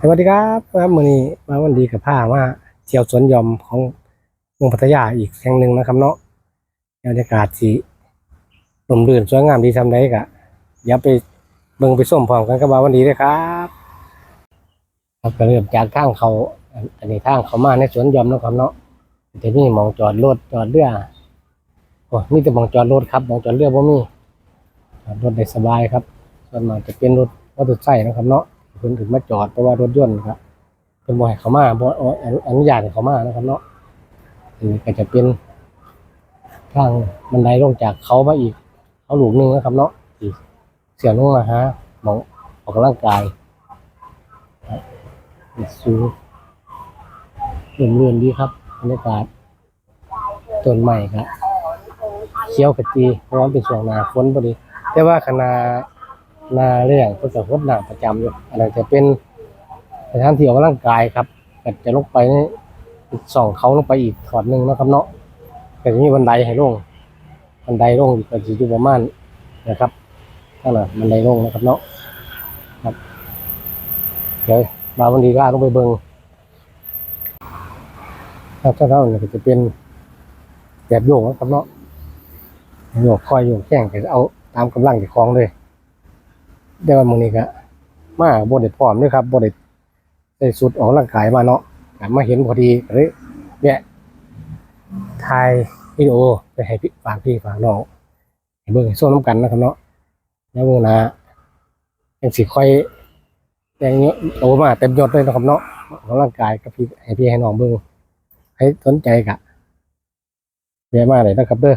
สวัสดีครับครับมื้อนี้มาวันดีกับผ้าว่าเที่ยวสวนยอมของเมืองพัทยาอีกแห่งหนึ่งนะครับเนาะบรรยากาศสีลมรื่นสวยงามดีทำได้กะอย่าไปเบิ่งไปส้มพร้อมกันกับว่าวันดีเลยครับครับก็เริ่มจากทางเขาอันนี้ทางเขามาในสวนยอมนะครับเนาะแต่นี่มองจอดรถจอดเรือโอ้มีแต่มองจอดรถครับมองจอดเรือบ่มีจอดรถได้สบายครับส่วนมากจะเป็นรถมอเตอร์ไซค์นะครับเนาะ เพิ่นถึงมาจอดเพราะว่ารถยนต์ครับเพิ่นบ่ให้เขามาบ่อาอนุญาตให้เขามานะครับ เนาะอันนี้ก็จะเป็นทางบันไดลงจากเขามาอีกเขาหลูกนึงนะครับ เนาะที่เสียลงมาหาหมองออกกำลังกายครับสูงเรื่อนเรื่อนดีครับบรรยากาศต้นใหม่ครับเขียวขจีเพราะว่าเป็นช่วงหน้าฝนพอดีแต่ว่าขณะ นาเรื่องก็จะพดน้ำประจำอยู่อันนั้นจะเป็นสถานที่ออกกำลังกายครับก็จะลงไปนี่ส่องเขาลงไปอีกถอดหนึ่งนะครับเนาะก็จะมีบันไดให้ลงบันไดลงอีกก็จะอยู่ประมาณนะครับถ้าน่ะบันไดลงนะครับเนาะครับเดี๋ยวมาวันดีก็ลงไปเบิงครับถ้าเท่านี้ก็จะเป็นแบบโยกนะครับเนาะโยกคอยโยกแข้งก็จะเอาตามกำลังที่คล้องเลย แต่ว่ามื้อนี้ก็มาบ่ได้พร้อมเด้อครับบ่ได้ได้สุดออกกำลังกายมาเนาะมาเห็นพอดีก็เลยเนี่ยถ่ายวิดีโอไปให้พี่ฝากพี่ฝากน้องให้เบิ่งให้ส้มน้ำกันนะครับเนาะแล้วมื้อหน้าจังสิค่อยอย่างเงี้ยโตมาเต็มยศเลยนะครับเนาะออกกำลังกายกับพี่ให้พี่ให้น้องเบิ่งให้สนใจกะแวะมาเลยนะครับเด้อ